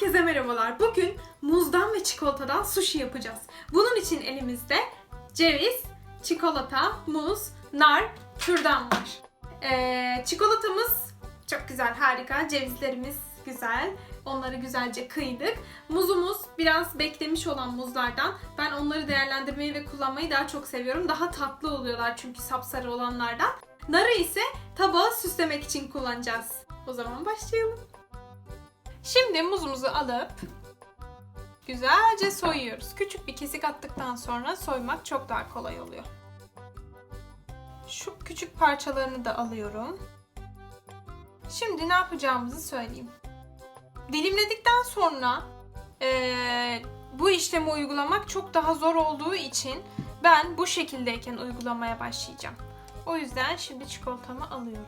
Herkese merhabalar. Bugün muzdan ve çikolatadan sushi yapacağız. Bunun için elimizde ceviz, çikolata, muz, nar, kürdan var. Ee, çikolatamız çok güzel, harika. Cevizlerimiz güzel. Onları güzelce kıydık. Muzumuz biraz beklemiş olan muzlardan. Ben onları değerlendirmeyi ve kullanmayı daha çok seviyorum. Daha tatlı oluyorlar çünkü sapsarı olanlardan. Narı ise tabağı süslemek için kullanacağız. O zaman başlayalım. Şimdi muzumuzu alıp güzelce soyuyoruz. Küçük bir kesik attıktan sonra soymak çok daha kolay oluyor. Şu küçük parçalarını da alıyorum. Şimdi ne yapacağımızı söyleyeyim. Dilimledikten sonra eee, bu işlemi uygulamak çok daha zor olduğu için ben bu şekildeyken uygulamaya başlayacağım. O yüzden şimdi çikolatamı alıyorum.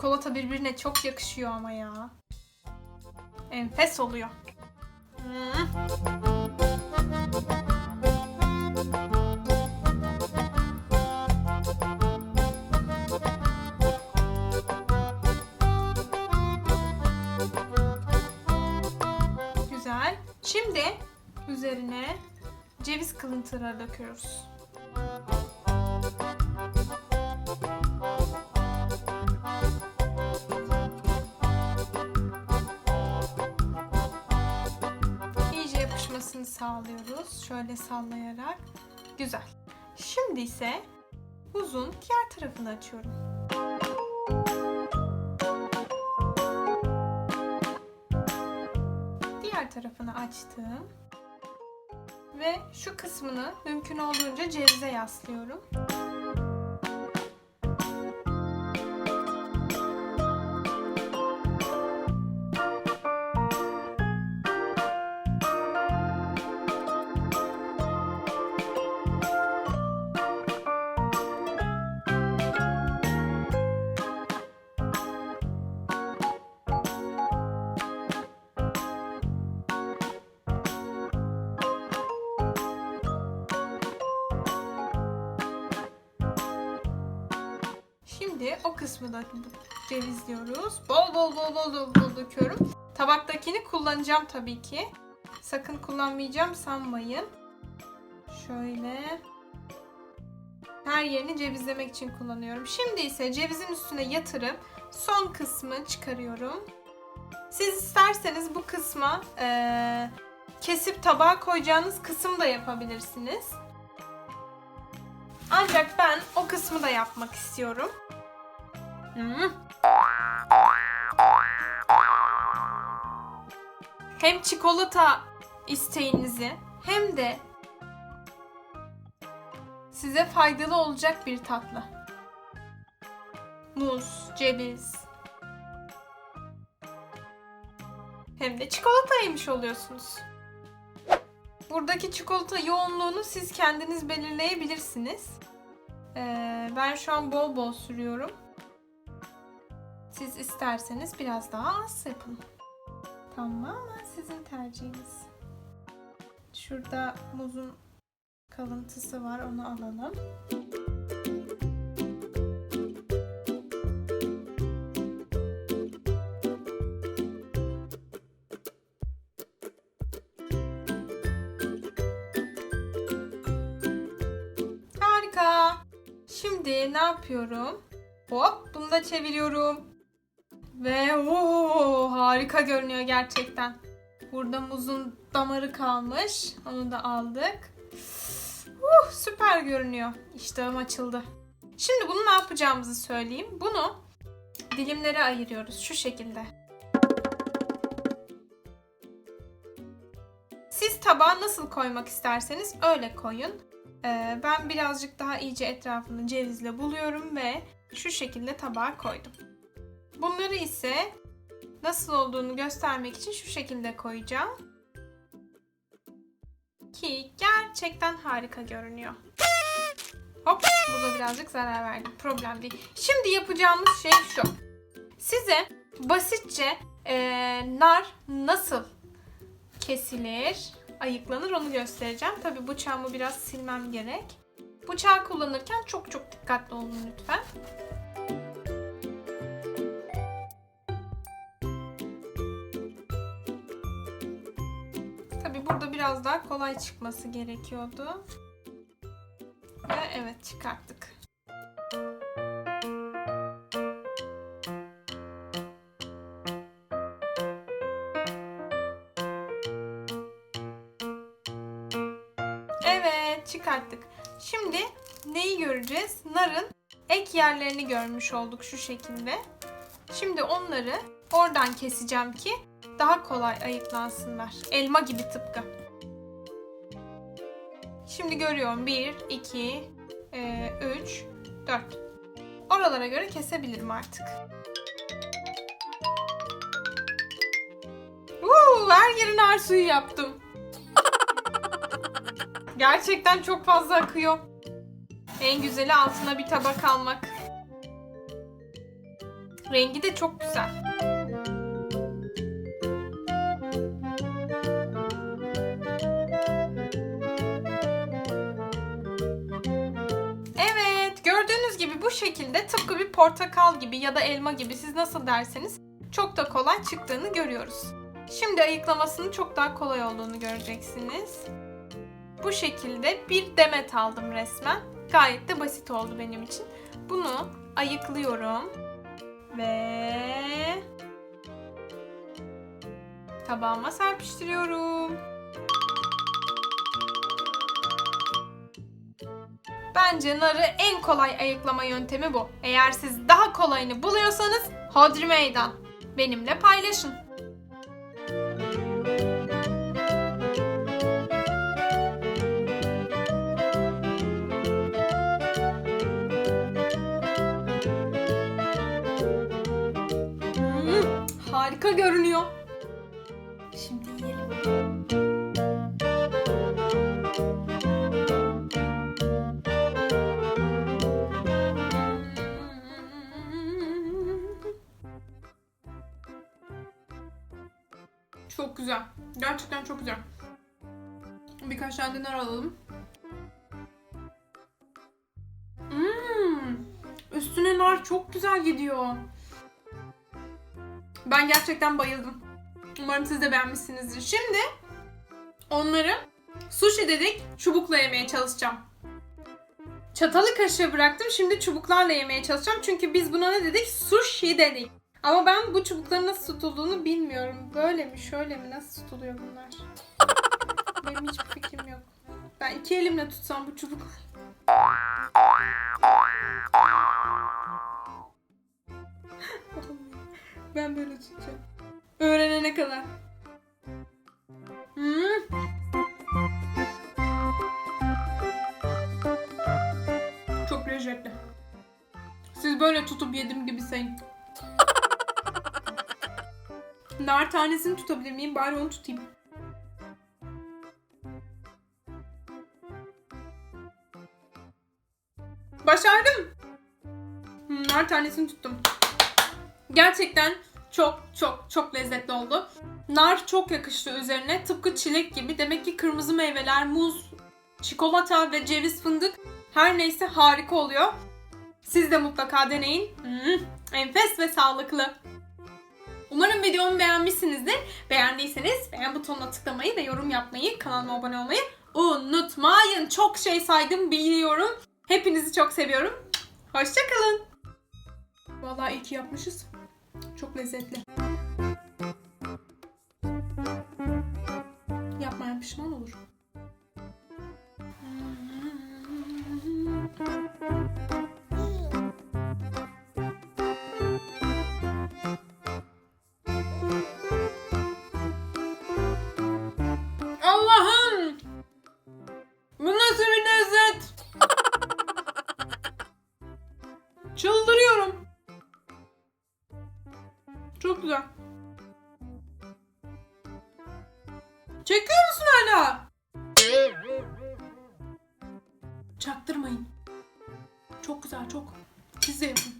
Çikolata birbirine çok yakışıyor ama ya. Enfes oluyor. Güzel. Şimdi üzerine ceviz kılıntıları döküyoruz. Sağlıyoruz. Şöyle sallayarak. Güzel. Şimdi ise buzun diğer tarafını açıyorum. Diğer tarafını açtım. Ve şu kısmını mümkün olduğunca cevize yaslıyorum. Şimdi o kısmı da cevizliyoruz. Bol bol bol bol bol, bol döküyorum. Tabaktakini kullanacağım tabii ki. Sakın kullanmayacağım sanmayın. Şöyle. Her yerini cevizlemek için kullanıyorum. Şimdi ise cevizin üstüne yatırıp son kısmı çıkarıyorum. Siz isterseniz bu kısma eee, kesip tabağa koyacağınız kısım da yapabilirsiniz. Ancak ben o kısmı da yapmak istiyorum. Hem çikolata isteğinizi hem de size faydalı olacak bir tatlı. Muz, ceviz. Hem de çikolata yemiş oluyorsunuz. Buradaki çikolata yoğunluğunu siz kendiniz belirleyebilirsiniz. Ee, ben şu an bol bol sürüyorum. Siz isterseniz biraz daha az yapın. Tamamen sizin tercihiniz. Şurada muzun kalıntısı var onu alalım. Harika. Şimdi ne yapıyorum? Hop bunu da çeviriyorum. Ve ooo harika görünüyor gerçekten. Burada muzun damarı kalmış. Onu da aldık. Uh, süper görünüyor. İştahım açıldı. Şimdi bunu ne yapacağımızı söyleyeyim. Bunu dilimlere ayırıyoruz şu şekilde. Siz tabağa nasıl koymak isterseniz öyle koyun. Ee, ben birazcık daha iyice etrafını cevizle buluyorum ve şu şekilde tabağa koydum. Bunları ise nasıl olduğunu göstermek için şu şekilde koyacağım. Ki gerçekten harika görünüyor. Hop burada birazcık zarar verdim. Problem değil. Şimdi yapacağımız şey şu. size basitçe eee, nar nasıl kesilir, ayıklanır onu göstereceğim. Tabi bıçağımı biraz silmem gerek. Bıçağı kullanırken çok çok dikkatli olun lütfen. Tabi burada biraz daha kolay çıkması gerekiyordu. Ve evet çıkarttık. Evet çıkarttık. Şimdi neyi göreceğiz? Narın ek yerlerini görmüş olduk şu şekilde. Şimdi onları oradan keseceğim ki daha kolay ayıklansınlar. Elma gibi tıpkı. Şimdi görüyorum 1, 2, 3, 4. Oralara göre kesebilirim artık. Uuu, her yerin nar suyu yaptım. Gerçekten çok fazla akıyor. En güzeli altına bir tabak almak. Rengi de çok güzel. Bu şekilde tıpkı bir portakal gibi ya da elma gibi siz nasıl derseniz çok da kolay çıktığını görüyoruz. Şimdi ayıklamasının çok daha kolay olduğunu göreceksiniz. Bu şekilde bir demet aldım resmen. Gayet de basit oldu benim için. Bunu ayıklıyorum. Ve tabağıma serpiştiriyorum. Bence narı en kolay ayıklama yöntemi bu. Eğer siz daha kolayını buluyorsanız hodri meydan. Benimle paylaşın. Hmm, harika görünüyor. Çok güzel. Gerçekten çok güzel. Birkaç tane de nar alalım. Hmm, üstüne nar çok güzel gidiyor. Ben gerçekten bayıldım. Umarım siz de beğenmişsinizdir. Şimdi onları sushi dedik çubukla yemeye çalışacağım. Çatalı kaşığı bıraktım. Şimdi çubuklarla yemeye çalışacağım. Çünkü biz buna ne dedik? Sushi dedik. Ama ben bu çubukların nasıl tutulduğunu bilmiyorum. Böyle mi şöyle mi nasıl tutuluyor bunlar? Benim hiçbir fikrim yok. Ben iki elimle tutsam bu çubuk. ben böyle tutacağım. Öğrenene kadar. Hmm. Çok lezzetli. Siz böyle tutup yedim gibi sayın. Nar tanesini tutabilir miyim? Bari onu tutayım. Başardım. Hmm, Nar tanesini tuttum. Gerçekten çok çok çok lezzetli oldu. Nar çok yakıştı üzerine. Tıpkı çilek gibi. Demek ki kırmızı meyveler, muz, çikolata ve ceviz fındık her neyse harika oluyor. Siz de mutlaka deneyin. Hmm, enfes ve sağlıklı. Umarım videomu beğenmişsinizdir. Beğendiyseniz beğen butonuna tıklamayı ve yorum yapmayı, kanalıma abone olmayı unutmayın. Çok şey saydım biliyorum. Hepinizi çok seviyorum. Hoşçakalın. Vallahi iyi ki yapmışız. Çok lezzetli. Çok güzel. Çekiyor musun hala? Çaktırmayın. Çok güzel çok. Siz de yapın.